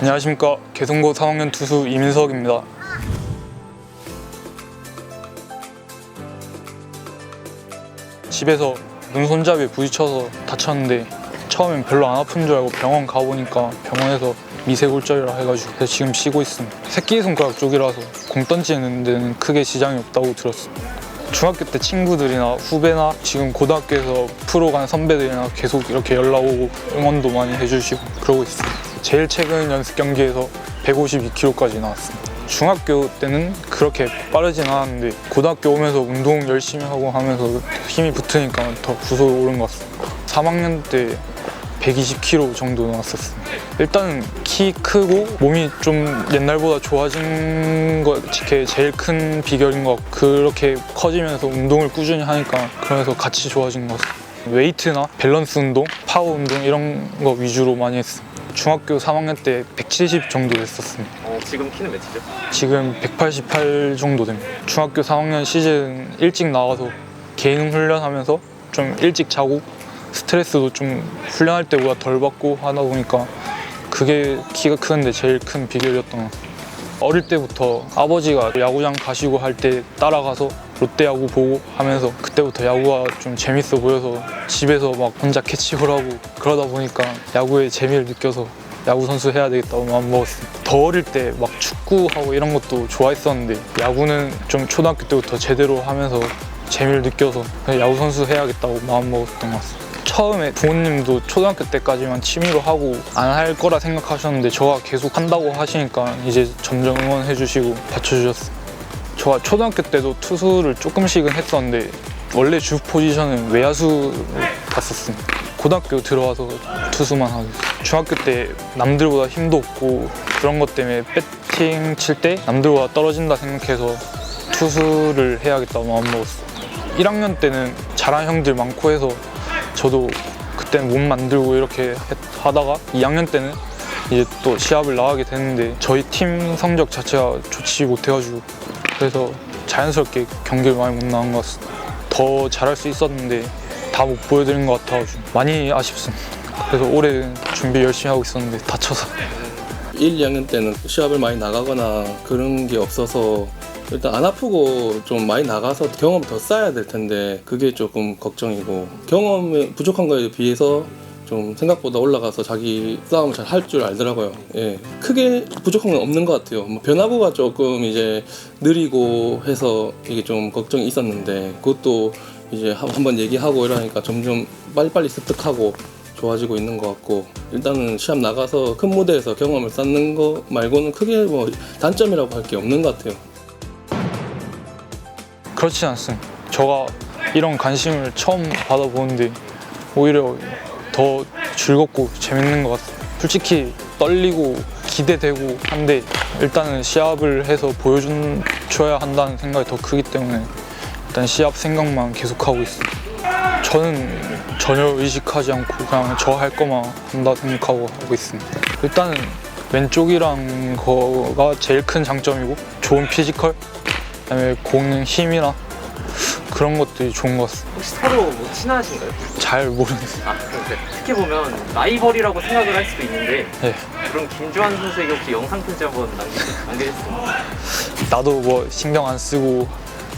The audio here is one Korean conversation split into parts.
안녕하십니까 개성고 3학년 투수 이민석입니다. 집에서 눈 손잡이에 부딪혀서 다쳤는데 처음엔 별로 안 아픈 줄 알고 병원 가보니까 병원에서 미세골절이라 해가지고 지금 쉬고 있습니다. 새끼손가락 쪽이라서 공 던지는 데는 크게 지장이 없다고 들었습니다. 중학교 때 친구들이나 후배나 지금 고등학교에서 프로 간 선배들이나 계속 이렇게 연락 오고 응원도 많이 해주시고 그러고 있습니다. 제일 최근 연습 경기에서 152kg까지 나왔습니다. 중학교 때는 그렇게 빠르진 않았는데 고등학교 오면서 운동 열심히 하고 하면서 힘이 붙으니까 더 구속이 오른 것 같습니다. 3학년 때 120kg 정도 나왔었습니다. 일단은 키 크고 몸이 좀 옛날보다 좋아진 것게 제일 큰 비결인 것 같고 그렇게 커지면서 운동을 꾸준히 하니까 그러면서 같이 좋아진 것 같습니다. 웨이트나 밸런스 운동, 파워 운동 이런 거 위주로 많이 했습니다. 중학교 3학년 때 170 정도 됐었습니다. 어, 지금 키는 몇이죠? 지금 188 정도 됩니다. 중학교 3학년 시즌 일찍 나와서 개인 훈련하면서 좀 일찍 자고 스트레스도 좀 훈련할 때보다 덜 받고 하다 보니까 그게 키가 크는데 제일 큰 비결이었던 것 같아요. 어릴 때부터 아버지가 야구장 가시고 할 때 따라가서 롯데 야구 보고 하면서 그때부터 야구가 좀 재밌어 보여서 집에서 막 혼자 캐치볼 하고 그러다 보니까 야구에 재미를 느껴서 야구 선수 해야 되겠다고 마음 먹었습니다. 더 어릴 때 막 축구하고 이런 것도 좋아했었는데 야구는 좀 초등학교 때부터 제대로 하면서 재미를 느껴서 야구 선수 해야겠다고 마음 먹었던 것 같습니다. 처음에 부모님도 초등학교 때까지만 취미로 하고 안 할 거라 생각하셨는데 저가 계속 한다고 하시니까 이제 점점 응원해 주시고 받쳐주셨어요. 저가 초등학교 때도 투수를 조금씩은 했었는데 원래 주 포지션은 외야수로 갔었습니다. 고등학교 들어와서 투수만 하고. 중학교 때 남들보다 힘도 없고 그런 것 때문에 배팅 칠 때 남들보다 떨어진다 생각해서 투수를 해야겠다고 마음먹었어요. 1학년 때는 잘하는 형들 많고 해서 저도 그때는 몸 만들고 이렇게 했- 하다가 2학년 때는 이제 또 시합을 나가게 됐는데 저희 팀 성적 자체가 좋지 못해가지고 그래서 자연스럽게 경기를 많이 못 나간 것 같습니다. 더 잘할 수 있었는데 다 못 보여드린 것 같아가지고 많이 아쉽습니다. 그래서 올해 준비 열심히 하고 있었는데 다쳐서 1, 2학년 때는 시합을 많이 나가거나 그런 게 없어서 일단 안 아프고 좀 많이 나가서 경험을 더 쌓아야 될 텐데 그게 조금 걱정이고 경험이 부족한 거에 비해서 좀 생각보다 올라가서 자기 싸움을 잘 할 줄 알더라고요. 예. 크게 부족한 건 없는 것 같아요. 뭐 변화구가 조금 이제 느리고 해서 이게 좀 걱정이 있었는데 그것도 이제 한- 한번 얘기하고 이러니까 점점 빨리빨리 습득하고 좋아지고 있는 것 같고 일단은 시합 나가서 큰 무대에서 경험을 쌓는 거 말고는 크게 뭐 단점이라고 할 게 없는 것 같아요. 그렇진 않습니다. 저가 이런 관심을 처음 받아보는데 오히려 더 즐겁고 재밌는 것 같아요. 솔직히 떨리고 기대되고 한데 일단은 시합을 해서 보여줘야 한다는 생각이 더 크기 때문에 일단 시합 생각만 계속하고 있습니다. 저는 전혀 의식하지 않고 그냥 저 할 거만 한다 생각하고 하고 있습니다. 일단은 왼쪽이랑 거가 제일 큰 장점이고 좋은 피지컬 그다음에 공 힘이나 그런 것들이 좋은 것 같습니다. 혹시 서로 뭐 친하신가요? 잘 모르는 아, 근데 특히 보면 라이벌이라고 생각을 할 수도 있는데 네. 그럼 김주환 선수에게 혹시 영상 편지 한번 남기, 남겨주세요. 나도 뭐 신경 안 쓰고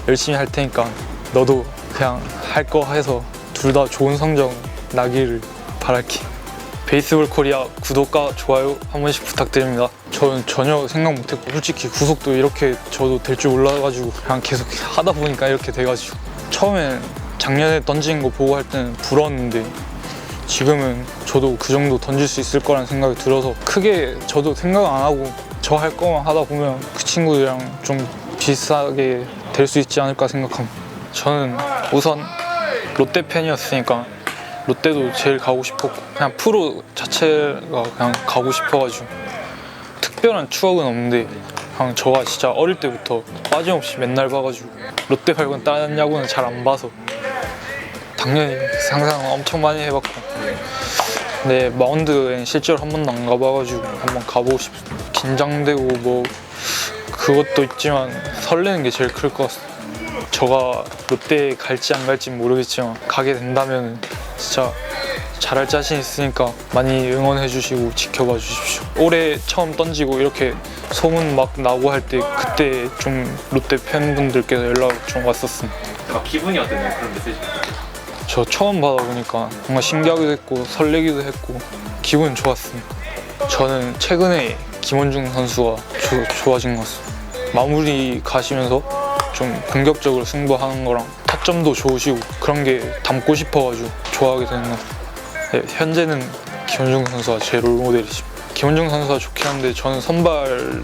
열심히 할 테니까 너도 그냥 할 거 해서 둘 다 좋은 성적 나기를 바랄게. 베이스볼 코리아 구독과 좋아요 한 번씩 부탁드립니다. 저는 전혀 생각 못했고 솔직히 구속도 이렇게 저도 될 줄 몰라가지고 그냥 계속 하다 보니까 이렇게 돼가지고 처음엔 작년에 던진 거 보고 할 때는 부러웠는데 지금은 저도 그 정도 던질 수 있을 거라는 생각이 들어서 크게 저도 생각 안 하고 저 할 거만 하다 보면 그 친구들이랑 좀 비슷하게 될 수 있지 않을까 생각합니다. 저는 우선 롯데 팬이었으니까 롯데도 제일 가고 싶었고 그냥 프로 자체가 그냥 가고 싶어가지고 특별한 추억은 없는데 그냥 저가 진짜 어릴 때부터 빠짐없이 맨날 봐가지고 롯데 말고는 다른 야구는 잘 안 봐서 당연히 상상 엄청 많이 해봤고 근데 마운드엔 실제로 한 번도 안 가봐가지고 한번 가보고 싶어요 긴장되고 뭐 그것도 있지만 설레는 게 제일 클 것 같습니다. 저가 롯데에 갈지 안 갈지 모르겠지만 가게 된다면 진짜 잘할 자신 있으니까 많이 응원해 주시고 지켜봐 주십시오. 올해 처음 던지고 이렇게 소문 막 나고 할 때 그때 좀 롯데 팬분들께서 연락 좀 왔었습니다. 막 기분이 어땠나요? 그런 메시지. 저 처음 받아보니까 뭔가 신기하기도 했고 설레기도 했고 기분 좋았습니다. 저는 최근에 김원중 선수가 조- 좋아진 것 같습니다. 마무리 가시면서 좀 공격적으로 승부하는 거랑 타점도 좋으시고 그런 게 담고 싶어가지고 좋아하게 되는 것 같아요. 네, 현재는 김원중 선수가 제 롤모델이십니다. 김원중 선수가 좋긴 한데 저는 선발을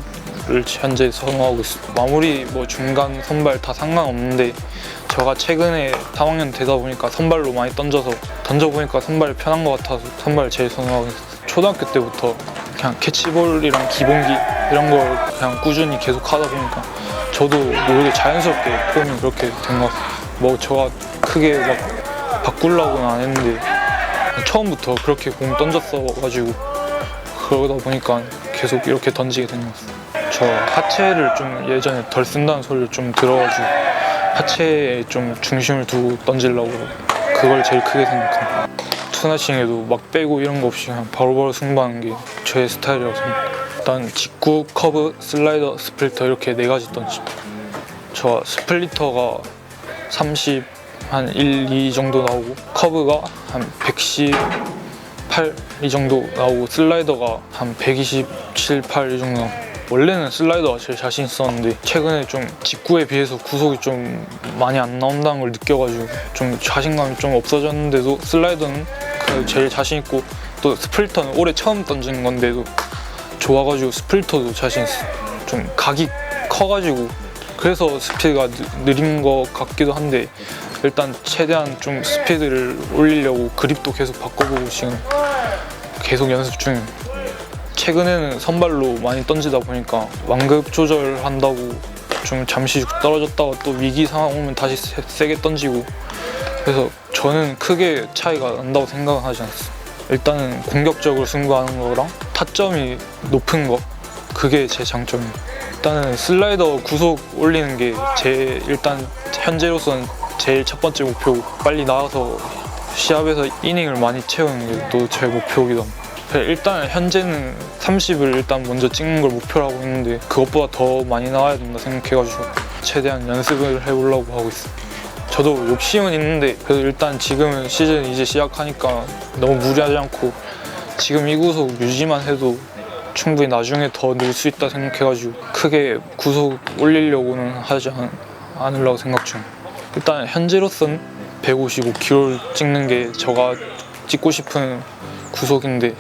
현재 선호하고 있습니다. 마무리 뭐 중간 선발 다 상관없는데 제가 최근에 3학년 되다 보니까 선발로 많이 던져서 던져보니까 선발이 편한 것 같아서 선발을 제일 선호하고 있어요. 초등학교 때부터 그냥 캐치볼이랑 기본기 이런 걸 그냥 꾸준히 계속 하다 보니까 저도 모르게 자연스럽게 폼이 그렇게 된 것 같아요. 뭐 제가 크게 막 바꾸려고는 안 했는데 처음부터 그렇게 공 던졌어가지고 그러다 보니까 계속 이렇게 던지게 된 것 같아요. 저 하체를 좀 예전에 덜 쓴다는 소리를 좀 들어가지고 하체에 좀 중심을 두고 던지려고 그걸 제일 크게 생각합니다. 투나싱에도 막 빼고 이런 거 없이 그냥 바로바로 승부하는 게제 스타일이라서. 일단 직구, 커브, 슬라이더, 스플리터 이렇게 네 가지 던지. 저 스플리터가 30, 한 1, 2 정도 나오고 커브가 한 118, 이 정도 나오고 슬라이더가 한 127, 8 이 정도 나오고 원래는 슬라이더가 제일 자신 있었는데 최근에 좀 직구에 비해서 구속이 좀 많이 안 나온다는 걸 느껴가지고 좀 자신감이 좀 없어졌는데도 슬라이더는 그 제일 자신 있고 또 스플리터는 올해 처음 던지는 건데도 좋아가지고 스플리터도 자신 있어. 좀 각이 커가지고 그래서 스피드가 느- 느린 것 같기도 한데 일단 최대한 좀 스피드를 올리려고 그립도 계속 바꿔보고 지금 계속 연습 중이에요. 최근에는 선발로 많이 던지다 보니까 완급 조절한다고 좀 잠시 떨어졌다가 또 위기 상황 오면 다시 세, 세게 던지고 그래서 저는 크게 차이가 난다고 생각은 하지 않습니다. 일단은 공격적으로 승부하는 거랑 타점이 높은 거 그게 제 장점이에요. 일단은 슬라이더 구속 올리는 게 제 일단 현재로서는 제일 첫 번째 목표고 빨리 나와서 시합에서 이닝을 많이 채우는 게 또 제 목표이기도 합니다. 일단 현재는 30을 일단 먼저 찍는 걸 목표로 하고 있는데 그것보다 더 많이 나와야 된다 생각해가지고 최대한 연습을 해보려고 하고 있어요. 저도 욕심은 있는데 그래도 일단 지금은 시즌 이제 시작하니까 너무 무리하지 않고 지금 이 구속 유지만 해도 충분히 나중에 더 늘 수 있다 생각해가지고 크게 구속 올리려고는 하지 않, 않으려고 생각 중. 일단 현재로선 155kg 찍는 게 제가 찍고 싶은 구속인데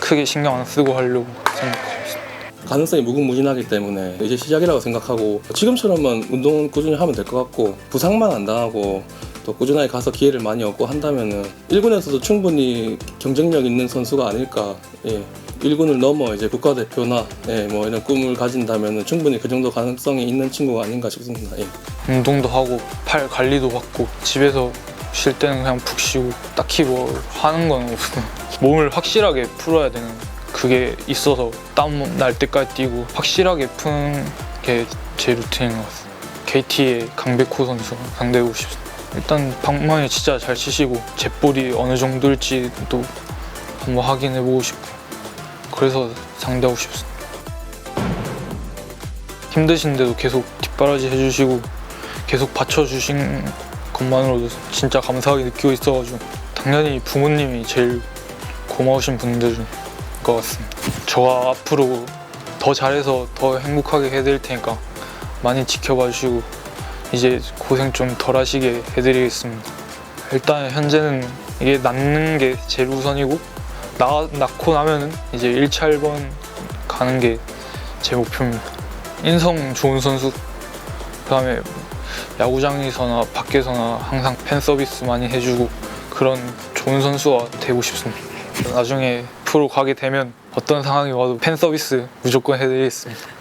크게 신경 안 쓰고 하려고 생각하고 있습니다. 가능성이 무궁무진하기 때문에 이제 시작이라고 생각하고 지금처럼만 운동은 꾸준히 하면 될 것 같고 부상만 안 당하고 또 꾸준하게 가서 기회를 많이 얻고 한다면은 1군에서도 충분히 경쟁력 있는 선수가 아닐까. 예. 1군을 넘어 이제 국가대표나 예, 뭐 이런 꿈을 가진다면은 충분히 그 정도 가능성이 있는 친구가 아닌가 싶습니다. 예. 운동도 하고 팔 관리도 받고 집에서 쉴 때는 그냥 푹 쉬고 딱히 뭐 하는 건 없어요. 몸을 확실하게 풀어야 되는 그게 있어서 땀 날 때까지 뛰고 확실하게 푸는 게 제 루틴인 것 같아요. KT의 강백호 선수 상대하고 싶습니다. 일단 방망이 진짜 잘 치시고 jet볼이 어느 정도일지도 한번 확인해보고 싶고 그래서 상대하고 싶습니다. 힘드신데도 계속 뒷바라지 해주시고 계속 받쳐주신 것만으로도 진짜 감사하게 느끼고 있어가지고 당연히 부모님이 제일 고마우신 분들인 것 같습니다. 저가 앞으로 더 잘해서 더 행복하게 해드릴 테니까 많이 지켜봐 주시고 이제 고생 좀 덜 하시게 해드리겠습니다. 일단 현재는 이게 낳는 게 제일 우선이고 나, 낳고 나면은 이제 1차 1번 가는 게 제 목표입니다. 인성 좋은 선수 그 다음에 야구장에서나 밖에서나 항상 팬 서비스 많이 해주고 그런 좋은 선수가 되고 싶습니다. 나중에 프로 가게 되면 어떤 상황이 와도 팬 서비스 무조건 해드리겠습니다.